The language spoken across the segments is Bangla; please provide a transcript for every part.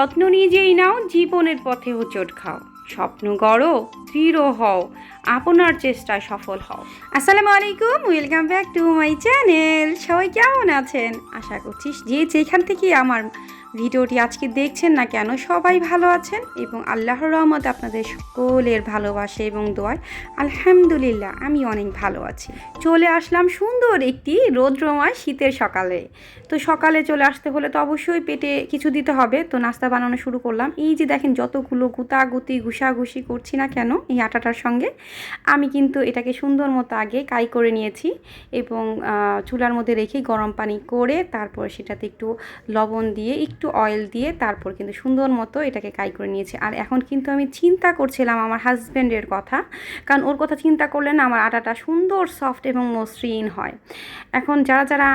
যত্ন নিজেই নাও, জীবনের পথে হোঁচট খাও। স্বপ্ন গড়ো, দৃঢ় হও। আপনার চেষ্টায় সফল হও। আসসালামু আলাইকুম welcome back to my channel সবাই কেমন আছেন? আশা করছিস যে যেখান থেকে আমার ভিডিওটি আজকে দেখছেন না কেন? সবাই ভালো আছেন এবং আল্লাহর রহমত আপনাদের সকলের ভালোবাসে এবং দোয়ায় আলহামদুলিল্লাহ আমি অনেক ভালো আছি। চলে আসলাম সুন্দর একটি রৌদ্রময় শীতের সকালে। তো সকালে চলে আসতে হলে তো অবশ্যই পেটে কিছু দিতে হবে। তো নাস্তা বানানো শুরু করলাম। এই যে দেখেন যতগুলো গুতাগুতি, ঘুষাঘুষি করছি না কেন এই আটাটার সঙ্গে, আমি কিন্তু এটাকে সুন্দর মতো আগে কাই করে নিয়েছি এবং চুলার মধ্যে রেখে গরম পানি করে তারপর সেটাতে একটু লবণ দিয়ে অয়েল দিয়ে তারপর কিন্তু সুন্দর মতো এটাকে কাই করে নিয়েছি। আর এখন কিন্তু আমি চিন্তা করছিলাম আমার হাজব্যান্ডের কথা, কারণ ওর কথা চিন্তা করলে না আমার আটাটা সুন্দর সফট এবং মসৃণ হয়। এখন যারা যারা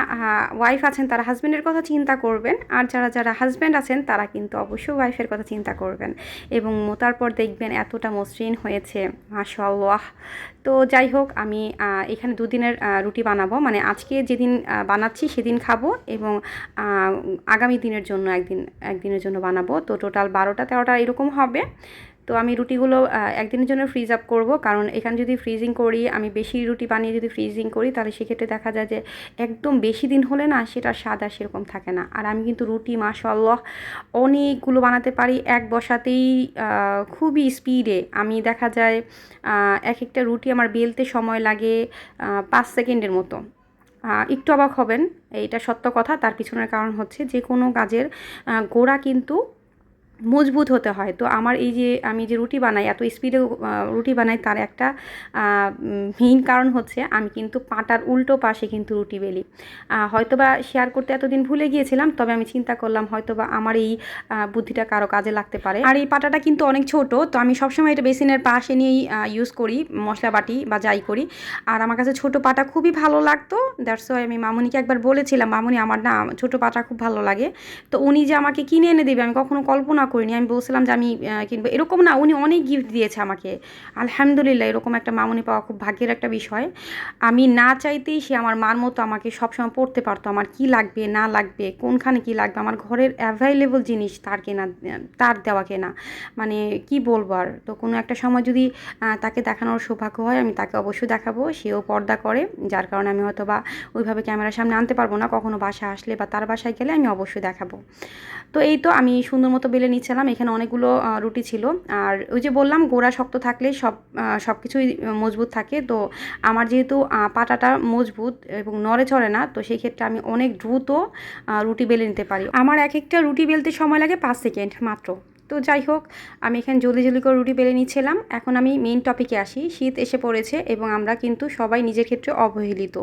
ওয়াইফ আছেন তারা হাজব্যান্ডের কথা চিন্তা করবেন, আর যারা যারা হাজব্যান্ড আছেন তারা কিন্তু অবশ্যই ওয়াইফের কথা চিন্তা করবেন। এবং মোতার পর দেখবেন এতটা মসৃণ হয়েছে মাশাল্লাহ তো যাই হোক, আমি এখানে দুদিনের রুটি বানাবো। মানে আজকে যেদিন বানাচ্ছি সেদিন খাব এবং আগামী দিনের জন্য একদিন, একদিনের জন্য বানাবো। তো টোটাল বারোটা তেরোটা এরকম হবে। তো আমি রুটিগুলো একদিনের জন্য ফ্রিজ আপ করব। কারণ এখানে যদি ফ্রিজিং করি, আমি বেশি রুটি বানিয়ে যদি ফ্রিজিং করি, তাহলে সেক্ষেত্রে দেখা যায় যে একদম বেশি দিন হলে না সেটা স্বাদ আর সেরকম থাকে না। আর আমি কিন্তু রুটি মাশাল্লাহ অনেকগুলো বানাতে পারি এক বসাতেই খুবই স্পিডে আমি দেখা যায় এক একটা রুটি আমার বেলতে সময় লাগে পাঁচ সেকেন্ডের মতো। একটু অবাক হবেন, এইটা সত্য কথা। তার পিছনের কারণ হচ্ছে যে কোনো কাজের গোড়া কিন্তু মজবুত হতে হয়। তো আমার এই যে আমি যে রুটি বানাই, এত স্পিডে রুটি বানাই, তার একটা মেইন কারণ হচ্ছে আমি কিন্তু পাটার উল্টো পাশে কিন্তু রুটি বেলি। হয়তোবা শেয়ার করতে এতদিন ভুলে গিয়েছিলাম, তবে আমি চিন্তা করলাম হয়তোবা আমার এই বুদ্ধিটা কারও কাজে লাগতে পারে। আর এই পাটাটা কিন্তু অনেক ছোট, তো আমি সবসময় এটা বেসিনের পাশে নিয়েই ইউজ করি, মশলা বাটি বা যাই করি। আর আমার কাছে ছোট পাটা খুবই ভালো লাগতো দ্যাটস ওয়াই আমি মামুনিকে একবার বলেছিলাম, মামুনি, আমার না, ছোট পাটা খুব ভালো লাগে। তো উনি যে আমাকে কিনে এনে দেবে, আমি কখনো কল্পনা করিনি। আমি বলছিলাম যে আমি কিনবো। এরকম না, উনি অনেক গিফট দিয়েছে আমাকে। আলহামদুলিল্লাহ, এরকম একটা মামুনি পাওয়া খুব ভাগ্যের একটা বিষয়। আমি না চাইতেই সে আমার মার মতো আমাকে সবসময় পড়তে পারতো। আমার কি লাগবে, না লাগবে, কোনখানে কি লাগবে? আমার ঘরের অ্যাভেলেবল জিনিস তার কেনা, তার দেওয়া কেনা। মানে কি বলব আর? তো কোনো একটা সময় যদি তাকে দেখানোর সৌভাগ্য হয়, আমি তাকে অবশ্যই দেখাবো। সেও পর্দা করে, যার কারণে আমি হয়তো বা ওইভাবে ক্যামেরার সামনে আনতে পারব না। কখনো বাসা আসলে বা তার বাসায় গেলে আমি অবশ্যই দেখাবো। তো এই তো আমি সুন্দর মতো বেলে নিচ্ছিলাম, এখানে অনেকগুলো রুটি ছিল। আর ওই যে বললাম, গোড়া শক্ত থাকলে সব সব কিছুই মজবুত থাকে। তো আমার যেহেতু পাটাটা মজবুত এবং নড়ে চড়ে না, তো সেই ক্ষেত্রে আমি অনেক দ্রুত রুটি বেলে নিতে পারি। আমার এক একটা রুটি বেলতে সময় লাগে পাঁচ সেকেন্ড মাত্র। তো যাই হোক, আমি এখানে জলদি জলদি করে রুটি বেলে নিচ্ছিলাম। এখন আমি মেইন টপিকে আসি। শীত এসে পড়েছে এবং আমরা কিন্তু সবাই নিজের ক্ষেত্রে অবহেলিত।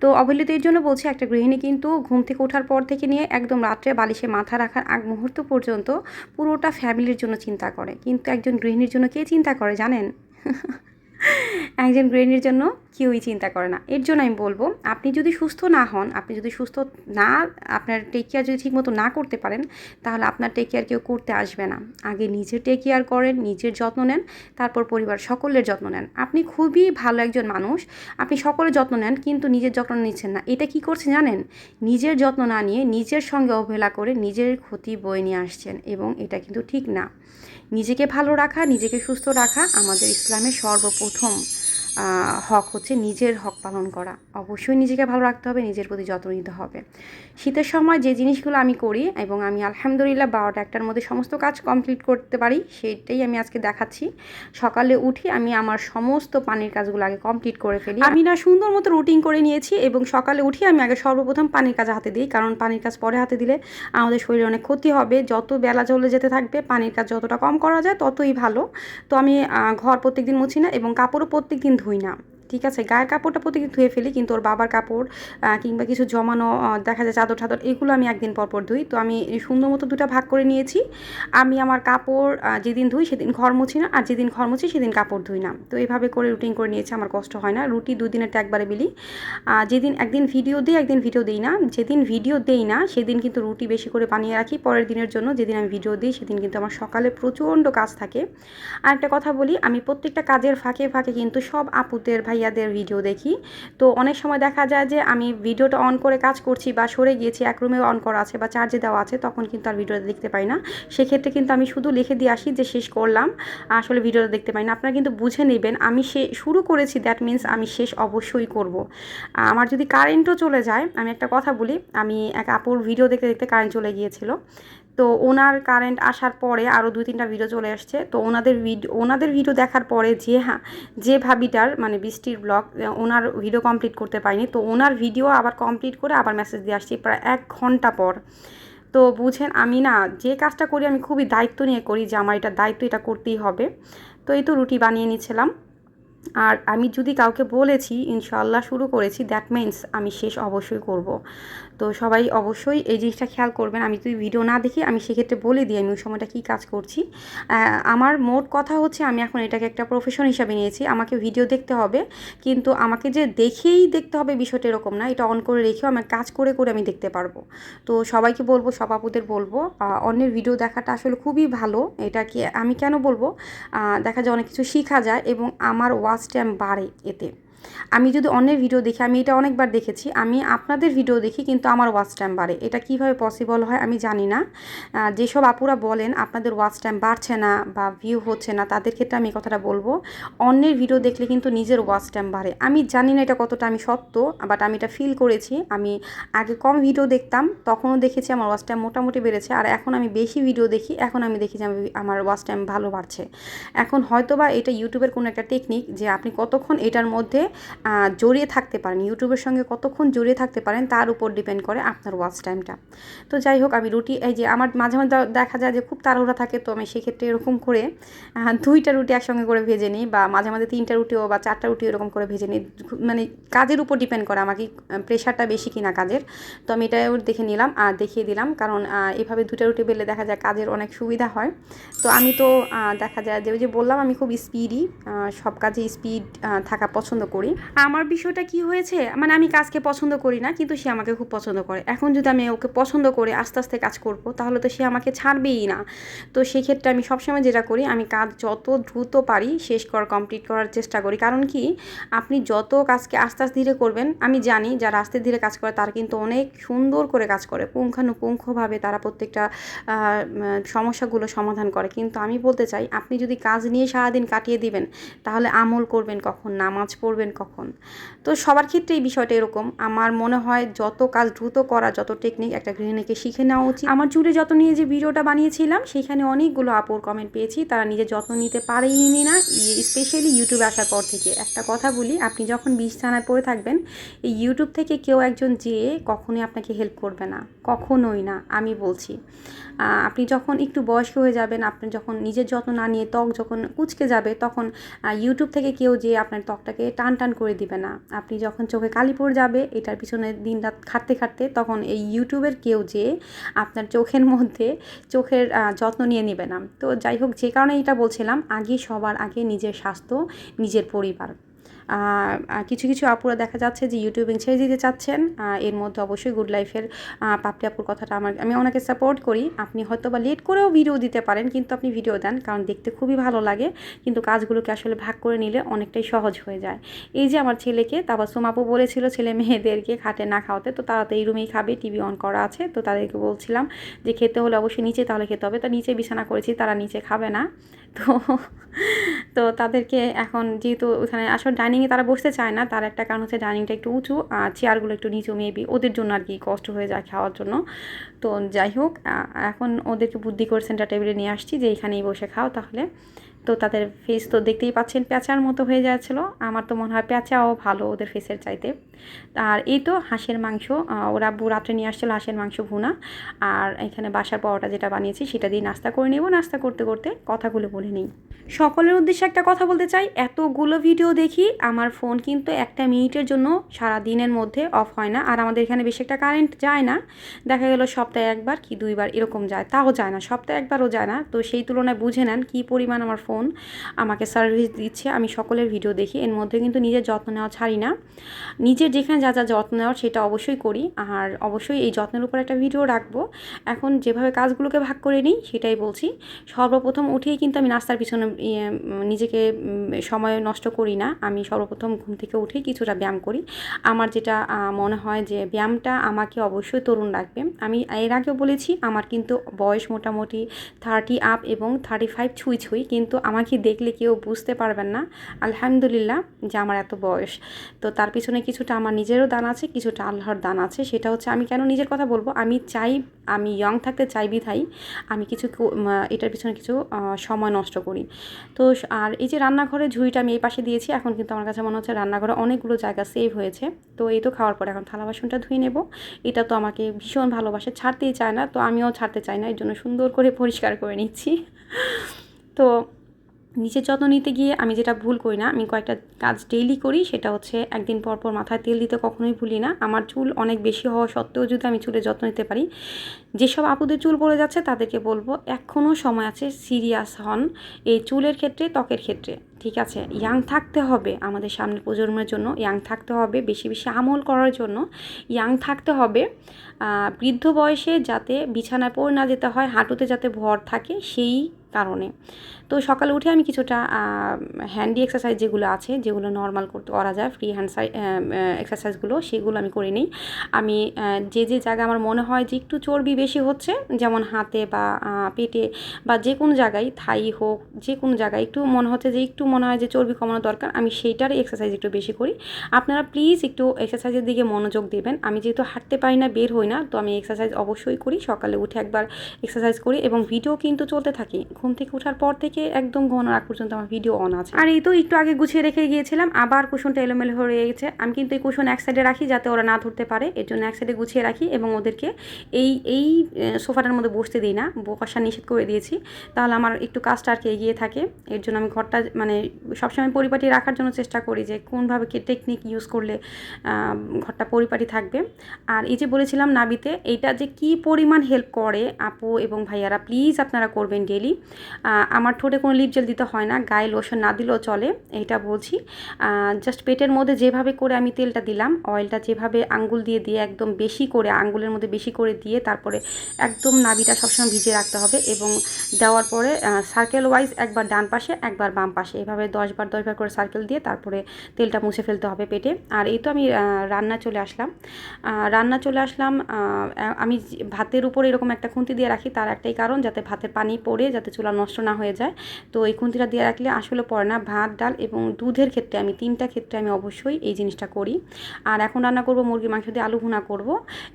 তো অবহেলিত এর জন্য বলছি, একটা গৃহিণী কিন্তু ঘুম থেকে ওঠার পর থেকে নিয়ে একদম রাত্রে বালিশে মাথা রাখার আগ মুহূর্ত পর্যন্ত পুরোটা ফ্যামিলির জন্য চিন্তা করে। কিন্তু একজন গৃহিণীর জন্য কে চিন্তা করে জানেন? একজন গৃহিণীর জন্য কেউই চিন্তা করে না। এর জন্য আমি বলব, আপনি যদি সুস্থ না হন, আপনি যদি সুস্থ না, আপনার টেক কেয়ার যদি ঠিকমতো না করতে পারেন, তাহলে আপনার টেক কেয়ার কেউ করতে আসবে না। আগে নিজের টেক কেয়ার করেন, নিজের যত্ন নেন, তারপর পরিবার সকলের যত্ন নেন। আপনি খুবই ভালো একজন মানুষ, আপনি সকলের যত্ন নেন, কিন্তু নিজের যত্ন নিচ্ছেন না। এটা কি করছেন জানেন? নিজের যত্ন না নিয়ে নিজের সঙ্গে অবহেলা করে নিজের ক্ষতি বয়ে নিয়ে আসছেন, এবং এটা কিন্তু ঠিক না। নিজেকে ভালো রাখা, নিজেকে সুস্থ রাখা আমাদের ইসলামের সর্বপ্রথম হক হচ্ছে নিজের হক পালন করা। অবশ্যই নিজেকে ভালো রাখতে হবে, নিজের প্রতি যত্ন নিতে হবে। শীতের সময় যে জিনিসগুলো আমি করি এবং আমি আলহামদুলিল্লাহ বারোটা একটার মধ্যে সমস্ত কাজ কমপ্লিট করতে পারি সেটাই আমি আজকে দেখাচ্ছি। সকালে উঠি আমি আমার সমস্ত পানির কাজগুলো আগে কমপ্লিট করে ফেলি। আমি না সুন্দর মতো রুটিন করে নিয়েছি এবং সকালে উঠি আমি আগে সর্বপ্রথম পানির কাজ হাতে দিই, কারণ পানির কাজ পরে হাতে দিলে আমাদের শরীরে অনেক ক্ষতি হবে। যত বেলা চলে যেতে থাকবে, পানির কাজ যতটা কম করা যায় ততই ভালো। তো আমি ঘর প্রত্যেকদিন মুছি না এবং কাপড়ও প্রত্যেকদিন ধুই না। ঠিক আছে, গায়ের কাপড়টা প্রতিদিন ধুয়ে ফেলি, কিন্তু ওর বাবার কাপড় কিংবা কিছু জমানো দেখা যায় চাদর টাদর এগুলো আমি একদিন পর পর ধুই। তো আমি সুন্দর মতো দুটো ভাগ করে নিয়েছি। আমি আমার কাপড় যেদিন ধুই সেদিন ঘর মুছি না, আর যেদিন ঘর মুছি সেদিন কাপড় ধুই না। তো এইভাবে করে রুটিন করে নিয়েছি, আমার কষ্ট হয় না। রুটি দুই দিনের একবারে বিলি। যেদিন একদিন ভিডিও দিই, একদিন ভিডিও দিই না। যেদিন ভিডিও দেই না, সেদিন কিন্তু রুটি বেশি করে বানিয়ে রাখি পরের দিনের জন্য। যেদিন আমি ভিডিও দিই, সেদিন কিন্তু আমার সকালে প্রচণ্ড কাজ থাকে। আর একটা কথা বলি, আমি প্রত্যেকটা কাজের ফাঁকে ফাঁকে কিন্তু সব আপুদের ভাই ভাইয়াদের ভিডিও দেখি। তো অনেক সময় দেখা যায় যে আমি ভিডিওটা অন করে কাজ করছি বা সরে গিয়েছি, এক রুমে অন করা আছে বা চার্জে দেওয়া আছে, তখন কিন্তু আর ভিডিওটা দেখতে পাই না। সেক্ষেত্রে কিন্তু আমি শুধু লিখে দিয়ে আসি যে শেষ করলাম, আসলে ভিডিওটা দেখতে পাই না। আপনারা কিন্তু বুঝে নেবেন, আমি সে, শুরু করেছি দ্যাট মিন্স আমি শেষ অবশ্যই করব। আমার যদি কারেন্টও চলে যায়, আমি একটা কথা বলি, আমি এক আপুর ভিডিও দেখতে দেখতে কারেন্ট চলে গিয়েছিল। তো ওনার কারেন্ট আসার পরে আরও দুই তিনটা ভিডিও চলে আসছে। তো ওনাদের ভিডিও ওনাদের ভিডিও দেখার পরে যে হ্যাঁ যে ভাবিটার মানে বৃষ্টির ব্লগ ওনার ভিডিও কমপ্লিট করতে পারিনি। তো ওনার ভিডিও আবার কমপ্লিট করে আবার মেসেজ দিয়ে আসছি প্রায় এক ঘণ্টা পর। তো বুঝেন, আমি না, যে কাজটা করি আমি খুবই দায়িত্ব নিয়ে করি যে আমার এটা দায়িত্ব, এটা করতেই হবে। তো এই তো রুটি বানিয়ে নিয়েছিলাম আর আমি যদি কাউকে বলেছি ইনশাল্লাহ শুরু করেছি দ্যাট মিন্স আমি শেষ অবশ্যই করব। তো সবাই অবশ্যই এই জিনিসটা খেয়াল করবেন। আমি যদি ভিডিও না দেখি, আমি সেক্ষেত্রে বলে দিই আমি ওই সময়টা কী কাজ করছি। আমার মোট কথা হচ্ছে আমি এখন এটাকে একটা প্রফেশন হিসাবে নিয়েছি। আমাকে ভিডিও দেখতে হবে, কিন্তু আমাকে যে দেখেই দেখতে হবে বিষয়টা এরকম না। এটা অন করে রেখেও আমি কাজ করে করে আমি দেখতে পারব। তো সবাইকে বলব সভাপতিদের বলব অন্যের ভিডিও দেখাটা আসলে খুবই ভালো। এটা কি আমি কেন বলব? দেখা যায় অনেক কিছু শেখা যায় এবং আমার ওয়াচ টাইম বাড়ে এতে। আমি যদি অন্যের ভিডিও দেখি, আমি এটা অনেকবার দেখেছি, আমি আপনাদের ভিডিও দেখি কিন্তু আমার ওয়াচ টাইম বাড়ে। এটা কীভাবে পসিবল হয় আমি জানি না। যেসব আপুরা বলেন আপনাদের ওয়াচ টাইম বাড়ছে না বা ভিউ হচ্ছে না, তাদের ক্ষেত্রে আমি কথাটা বলব, অন্যের ভিডিও দেখলে কিন্তু নিজের ওয়াচ টাইম বাড়ে। আমি জানি না এটা কতটা আমি সত্য বাট আমি এটা ফিল করেছি। আমি আগে কম ভিডিও দেখতাম, তখনও দেখেছি আমার ওয়াচ টাইম মোটামুটি বেড়েছে, আর এখন আমি বেশি ভিডিও দেখি, এখন আমি দেখি যে আমি আমার ওয়াচ টাইম ভালো বাড়ছে। এখন হয়তো বা এটা ইউটিউবের কোনো একটা টেকনিক যে আপনি কতক্ষণ এটার মধ্যে জড়িয়ে থাকতে পারেন, ইউটিউবের সঙ্গে কতক্ষণ জড়িয়ে থাকতে পারেন, তার উপর ডিপেন্ড করে আপনার ওয়াচ টাইমটা তো যাই হোক, আমি রুটি, এই যে আমার মাঝে মাঝে দেখা যায় যে খুব তাড়াহুড়া থাকে, তো আমি সেক্ষেত্রে এরকম করে দুইটা রুটি একসঙ্গে করে ভেজে নিই বা মাঝে মাঝে তিনটা রুটিও বা চারটা রুটি এরকম করে ভেজে নিই। মানে কাজের উপর ডিপেন্ড করে আমাকে প্রেশারটা বেশি কিনা কাজের। তো আমি এটাও দেখে নিলাম আর দেখিয়ে দিলাম, কারণ এভাবে দুটা রুটি বেলে দেখা যায় কাজের অনেক সুবিধা হয়। তো আমি তো দেখা যায় যে ওই যে বললাম আমি খুব স্পিডই সব কাজে স্পিড থাকা পছন্দ করি। আমার বিষয়টা কি হয়েছে? মানে আমি কাজকে পছন্দ করি না, কিন্তু সে আমাকে খুব পছন্দ করে। এখন যদি আমি ওকে পছন্দ করে আস্তে আস্তে কাজ করব, তাহলে তো সে আমাকে ছাড়বেই না। তো সেক্ষেত্রে আমি সবসময় যেটা করি, আমি কাজ যত দ্রুত পারি শেষ করা, কমপ্লিট করার চেষ্টা করি। কারণ কি? আপনি যত কাজকে আস্তে আস্তে ধীরে করবেন, আমি জানি যারা আস্তে ধীরে কাজ করে, তারা কিন্তু অনেক সুন্দর করে কাজ করে। পুঙ্খানুপুঙ্খভাবে তারা প্রত্যেকটা সমস্যাগুলো সমাধান করে। কিন্তু আমি বলতে চাই, আপনি যদি কাজ নিয়ে সারাদিন কাটিয়ে দিবেন, তাহলে আমল করবেন কখন? নামাজ পড়বেন কখন? তো সবার ক্ষেত্রে এই বিষয়টা এরকম। আমার মনে হয় যত কাজ দ্রুত করা, যত টেকনিক একটা গৃহিণীকে শিখে নেওয়া উচিত। আমার চুলে যত্ন নিয়ে যে ভিডিওটা বানিয়েছিলাম, সেখানে অনেকগুলো আপুর কমেন্ট পেয়েছি। তারা নিজে যত্ন নিতে পারেনি না। স্পেশালি ইউটিউবে আসার পর থেকে। একটা কথা বলি, আপনি যখন বিছানায় পড়ে থাকবেন, এই ইউটিউব থেকে কেউ একজন যেয়ে কখনোই আপনাকে হেল্প করবে না। কখনোই না, আমি বলছি। আপনি যখন একটু বয়স্ক হয়ে যাবেন, আপনি যখন নিজের যত্ন না নিয়ে ত্বক যখন কুচকে যাবে, তখন ইউটিউব থেকে কেউ যে আপনার ত্বকটাকে টান টান করে দিবে না। আপনি যখন চোখে কালি পড়ে যাবে, এটার পিছনে দিন রাত খাটতে খাটতে তখন এই ইউটিউবের কেউ যে আপনার চোখের মধ্যে চোখের যত্ন নিয়ে নেবে না। তো যাই হোক, যে কারণে এটা বলছিলাম, আগে সবার আগে নিজের স্বাস্থ্য, নিজের পরিবার। কিছু কিছু আপুরা দেখা যাচ্ছে যে ইউটিউবিং ছেড়ে দিতে চাচ্ছেন এর মধ্যে অবশ্যই গুড লাইফের পাপড়ি আপুর কথাটা আমার, আমি ওনাকে সাপোর্ট করি। আপনি হয়তো বা লেট করেও ভিডিও দিতে পারেন, কিন্তু আপনি ভিডিও দেন, কারণ দেখতে খুবই ভালো লাগে। কিন্তু কাজগুলোকে আসলে ভাগ করে নিলে অনেকটাই সহজ হয়ে যায়। এই যে আমার ছেলেকে তাবাসুম আপু বলেছিল ছেলে মেয়েদেরকে খাটে না খাওয়াতে, তো তারা তো এই রুমেই খাবে টিভি অন করা আছে, তো তাদেরকে বলছিলাম যে খেতে হলে অবশ্যই নিচে তাহলে খেতে হবে। তা নিচে বিছানা করেছি, তারা নিচে খাবে না। তো তো তাদেরকে এখন যেহেতু ওখানে আসলে ডাইনিংয়ে তারা বসতে চায় না, তার একটা কারণ হচ্ছে ডাইনিংটা একটু উঁচু, আর চেয়ারগুলো একটু নিচু মেবি ওদের জন্য আর কি কষ্ট হয়ে যায় খাওয়ার জন্য। তো যাই হোক এখন ওদেরকে বুদ্ধি করে সেন্টার টেবিলে নিয়ে আসছি যে এখানেই বসে খাও তাহলে। তো তাদের ফেস তো দেখতেই পাচ্ছেন প্যাঁচার মতো হয়ে যাচ্ছিল। আমার তো মনে হয় প্যাঁচাও ভালো ওদের ফেসের চাইতে। আর এই তো হাঁসের মাংস ওরা বু রাত্রে নিয়ে আসছিল হাঁসের মাংস ভুনা। আর এখানে বাসার পরোটা যেটা বানিয়েছি সেটা দিয়ে নাস্তা করে নেব। নাস্তা করতে করতে কথাগুলো বলে নিই। সকলের উদ্দেশ্যে একটা কথা বলতে চাই, এতগুলো ভিডিও দেখি, আমার ফোন কিন্তু একটা মিনিটের জন্য সারা দিনের মধ্যে অফ হয় না। আর আমাদের এখানে বেশি একটা কারেন্ট যায় না। দেখা গেলো সপ্তাহে একবার কি দুইবার এরকম যায়, তাও যায় না, সপ্তাহে একবারও যায় না। তো সেই তুলনায় বুঝে নেন কী পরিমাণ আমার ফোন আমাকে সার্ভিস দিচ্ছে আমি সকলের ভিডিও দেখি এর মধ্যে কিন্তু নিজের যত্ন নেওয়া ছাড়ি না। নিজের যেখানে যা যা যত্ন নেওয়ার সেটা অবশ্যই করি আর অবশ্যই এই যত্নের উপর একটা ভিডিও রাখব। এখন যেভাবে কাজগুলোকে ভাগ করে নিই সেটাই বলছি। সর্বপ্রথম উঠেই কিন্তু আমি নাস্তার পিছনে ইয়ে, নিজেকে সময় নষ্ট করি না। আমি সর্বপ্রথম ঘুম থেকে উঠেই কিছুটা ব্যায়াম করি। আমার যেটা মনে হয় যে ব্যায়ামটা আমাকে অবশ্যই তরুণ রাখবে। আমি এর আগেও বলেছি আমার কিন্তু বয়স মোটামুটি থার্টি আপ এবং থার্টি ফাইভ ছুঁই ছুঁই কিন্তু আমাকে দেখলে কেউ বুঝতে পারবেন না। আলহামদুলিল্লাহ যে আমার এত বয়স। তো তার পিছনে কিছুটা আমার নিজেরও দান আছে, কিছুটা আল্লাহর দান আছে। সেটা হচ্ছে আমি কেন নিজের কথা বলব? আমি চাই, আমি ইয়ং থাকতে চাই বিধাই আমি কিছু এটার পিছনে কিছু সময় নষ্ট করি। তো আর এই যে রান্নাঘরের ঝুড়িটা আমি এই পাশে দিয়েছি, এখন কিন্তু আমার কাছে মনে হচ্ছে রান্নাঘরে অনেকগুলো জায়গা সেভ হয়েছে। তো এই তো খাওয়ার পরে এখন থালা বাসনটা ধুয়ে নেব। এটা তো আমাকে ভীষণ ভালোবাসে, ছাড়তেই চায় না। তো আমিও ছাড়তে চাই না, এর জন্য সুন্দর করে পরিষ্কার করে নিচ্ছি। তো নিজের যত্ন নিতে গিয়ে আমি যেটা ভুল করি না, আমি কয়েকটা কাজ ডেইলি করি, সেটা হচ্ছে একদিন পর পর মাথায় তেল দিতে কখনোই ভুলি না। আমার চুল অনেক বেশি হওয়া সত্ত্বেও যদি আমি চুলের যত্ন নিতে পারি, যেসব আপুদের চুল পড়ে যাচ্ছে তাদেরকে বলব এখনও সময় আছে সিরিয়াস হন। এই চুলের ক্ষেত্রে, ত্বকের ক্ষেত্রে, ঠিক আছে? ইয়াং থাকতে হবে আমাদের সামনের প্রজন্মের জন্য ইয়াং থাকতে হবে, বেশি বেশি আমল করার জন্য। ইয়াং থাকতে হবে বৃদ্ধ বয়সে যাতে বিছানায় পড়ে না যেতে হয়, হাঁটুতে যাতে ভর থাকে, সেই কারণে। তো সকালে উঠে আমি কিছুটা হ্যান্ডি এক্সারসাইজ যেগুলো আছে, যেগুলো নর্মাল করতে, করা যায় ফ্রি হ্যান্ড এক্সারসাইজগুলো সেগুলো আমি করে নিই। আমি যে যে জায়গায় আমার মনে হয় যে একটু চর্বি বেশি হচ্ছে, যেমন হাতে বা পেটে বা যে কোনো জায়গায়, থাই হোক, যে কোনো জায়গায়, একটু মনে হচ্ছে যে একটু মনে হয় যে চর্বি কমানো দরকার, আমি সেইটারই এক্সারসাইজ একটু বেশি করি। আপনারা প্লিজ একটু এক্সারসাইজের দিকে মনোযোগ দেবেন। আমি যেহেতু হাঁটতে পারি না, বের হই না, তো আমি এক্সারসাইজ অবশ্যই করি। সকালে উঠে একবার এক্সারসাইজ করি এবং ভিডিও কিন্তু চলতে থাকি। ঘুম থেকে ওঠার পর থেকে একদম ঘন আগ পর্যন্ত আমার ভিডিও অন আছে। আর এই তো একটু আগে গুছিয়ে রেখে গিয়েছিলাম, আবার কুশনটা এলোমেলো হয়ে গেছে। আমি কিন্তু এই কুশন এক সাইডে রাখি যাতে ওরা না ধরতে পারে, এর জন্য এক সাইডে গুছিয়ে রাখি এবং ওদেরকে এই এই সোফাটার মধ্যে বসতে দিই না, বসা নিষেধ করে দিয়েছি। তাহলে আমার একটু কাজটা আর কি এগিয়ে থাকে, এর জন্য আমি ঘরটা মানে সবসময় পরিপাটি রাখার জন্য চেষ্টা করি যে কোনভাবে কি টেকনিক ইউজ করলে ঘরটা পরিপাটি থাকবে। আর এই যে বলেছিলাম নাবিতে, এইটা যে কি পরিমাণ হেল্প করে আপু এবং ভাইয়ারা প্লিজ আপনারা করবেন ডেলি আমার ঠোঁটে কোনো লিপ জেল দিতে হয় না, গায়ে লোশন না দিলেও চলে, এইটা বলছি। জাস্ট পেটের মধ্যে যেভাবে করে আমি তেলটা দিলাম অয়েলটা যেভাবে আঙ্গুল দিয়ে দিয়ে একদম বেশি করে, আঙ্গুলের মধ্যে বেশি করে দিয়ে তারপরে একদম নাবিটা সবসময় ভিজিয়ে রাখতে হবে এবং দেওয়ার পরে সার্কেল ওয়াইজ একবার ডান পাশে, একবার বাম পাশে, এভাবে দশবার দশবার করে সার্কেল দিয়ে তারপরে তেলটা মুছে ফেলতে হবে পেটে। আর এই তো আমি রান্না চলে আসলাম। রান্না চলে আসলাম আমি ভাতের উপরে এরকম একটা খুন্তি দিয়ে রাখি, তার একটাই কারণ যাতে ভাতের পানি পড়ে, যাতে চুলা নষ্ট না হয়ে যায়। তো এই খুন্তিটা দিয়ে রাখলে আসলে পড়ে না ভাত, ডাল এবং দুধের ক্ষেত্রে আমি, তিনটা ক্ষেত্রে আমি অবশ্যই এই জিনিসটা করি। আর এখন রান্না করব মুরগির মাংস দিয়ে আলু ভুনা করব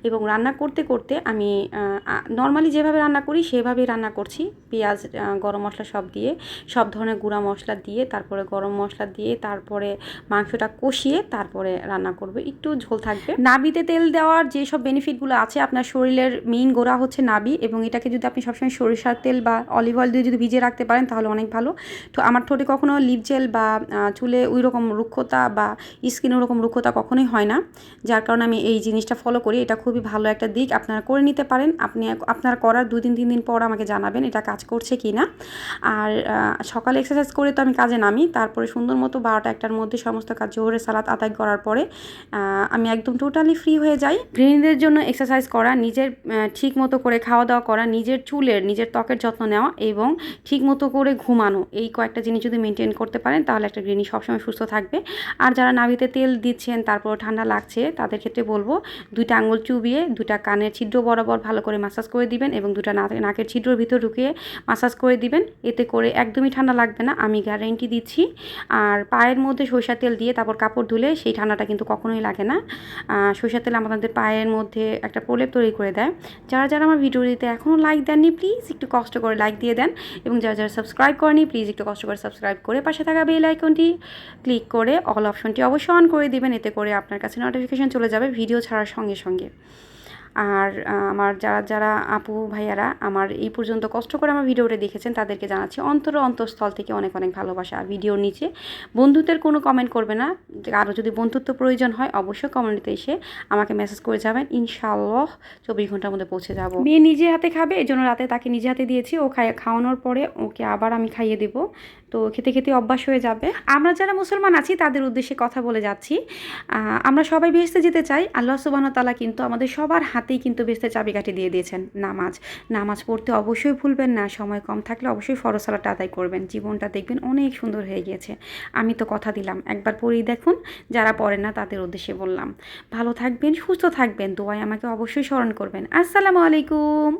এবং রান্না করতে করতে আমি নর্মালি যেভাবে রান্না করি সেভাবেই রান্না করছি। পেঁয়াজ গরম মশলা সব দিয়ে, সব ধরনের গুঁড়া মশলা দিয়ে, তারপরে গরম মশলা দিয়ে, তারপরে মাংসটা কষিয়ে তারপরে রান্না করব। একটু ঝোল থাকবে। নাবিতে তেল দেওয়ার যেসব বেনিফিটগুলো আছে আপনার শরীরের মেইন গোড়া হচ্ছে নাবি এবং এটাকে যদি আপনি সবসময় সরিষার তেল বা অলিভ অয়েল দিয়ে যদি ভিজিয়ে রাখতে পারেন তাহলে অনেক ভালো। তো আমার ঠোঁটে কখনো লিপ জেল বা চুলে ওই রকম রুক্ষতা বা স্কিনে ওরকম রুক্ষতা কখনোই হয় না। যার কারণে আমি এই জিনিসটা ফলো করি। এটা খুবই ভালো একটা দিক। আপনারা করে নিতে পারেন। আপনি আপনার করার দু দিন, তিন দিন পর আমাকে জানাবেন এটা কাজ করছে কি না আর সকালে এক্সারসাইজ করে তো আমি কাজে নামি। তারপরে সুন্দর মতো বারোটা একটার মধ্যে সমস্ত কাজ, জোহরের সালাত আদায় করার পরে আমি একদম টোটালি ফ্রি হয়ে যাই। গৃহিণীদের জন্য এক্সারসাইজ করা, নিজের ঠিক মতো করে খাওয়া দাওয়া করা, নিজের চুলের, নিজের ত্বকের যত্ন নেওয়া এবং ঠিক মতো করে ঘুমানো এই কয়েকটা জিনিস যদি মেনটেন করতে পারেন তাহলে একটা গৃহিণী সবসময় সুস্থ থাকবে। আর যারা নাভিতে তেল দিচ্ছেন তারপর ঠান্ডা লাগছে তাদের ক্ষেত্রে বলব দুইটা আঙুল চুবিয়ে দুটা কানের ছিদ্র বরাবর ভালো করে মাসাজ করে দিবেন এবং দুটা নাকের ছিদ্রর ভিতর ঢুকিয়ে মাসাজ করে দিবেন। এতে করে একদমই ঠান্ডা লাগবে না আমি গ্যারেন্টি দিচ্ছি। আর পায়ের মধ্যে সরিষার তেল দিয়ে তারপর কাপড় ধুলে সেই ঠান্ডাটা কিন্তু কখনোই লাগে না। আহ, সরিষার তেল আমাদের পায়ের মধ্যে একটা প্রলেপ তৈরি করে দেয়। যারা যারা আমার ভিডিওটিতে এখনও লাইক দেননি প্লিজ একটু কষ্ট করে লাইক দিয়ে দেন এবং যারা যারা করেনি প্লিজ একটু কষ্ট করে সাবস্ক্রাইব করে পাশে থাকা বেল আইকনটি ক্লিক করে অল অপশনটি অবশ্যই অন করে দিবেন, এতে করে আপনার কাছে নোটিফিকেশন চলে যাবে ভিডিও ছাড়ার সঙ্গে সঙ্গে। আর আমার যারা যারা আপু ভাইয়ারা আমার এই পর্যন্ত কষ্ট করে আমার ভিডিওটা দেখেছেন, তাদেরকে জানাচ্ছি অন্তর অন্তঃস্থল থেকে অনেক অনেক ভালোবাসা আর ভিডিওর নিচে। বন্ধুত্বের কোনো কমেন্ট করবে না। আরও যদি বন্ধুত্ব প্রয়োজন হয়, অবশ্যই কমেন্টে এসে আমাকে মেসেজ করে যাবেন। ইনশাআল্লাহ চব্বিশ ঘণ্টার মধ্যে পৌঁছে যাব। মেয়ে নিজে হাতে খাবে এই জন্য রাতে তাকে নিজে হাতে দিয়েছি। ও খাওয়ানোর পরে ওকে আবার আমি খাইয়ে দেব। তো খেতে খেতে অভ্যাস হয়ে যাবে। আমরা যারা মুসলমান আছি, তাদের উদ্দেশ্যে কথা বলে যাচ্ছি। আমরা সবাই বেহেস্তে যেতে চাই। আল্লাহ সুবাহ তালা কিন্তু আমাদের সবার হাতেই কিন্তু বেহেস্তের চাবিকাঠি দিয়ে দিয়েছেন নামাজ। নামাজ পড়তে অবশ্যই ভুলবেন না, সময় কম থাকলে অবশ্যই ফরসালাটা আদায় করবেন। জীবনটা দেখবেন অনেক সুন্দর হয়ে গিয়েছে। আমি তো কথা দিলাম, একবার পড়েই দেখুন, যারা পড়েন না তাদের উদ্দেশ্যে বললাম। ভালো থাকবেন, সুস্থ থাকবেন, দোয়ায় আমাকে অবশ্যই স্মরণ করবেন। আসসালামু আলাইকুম।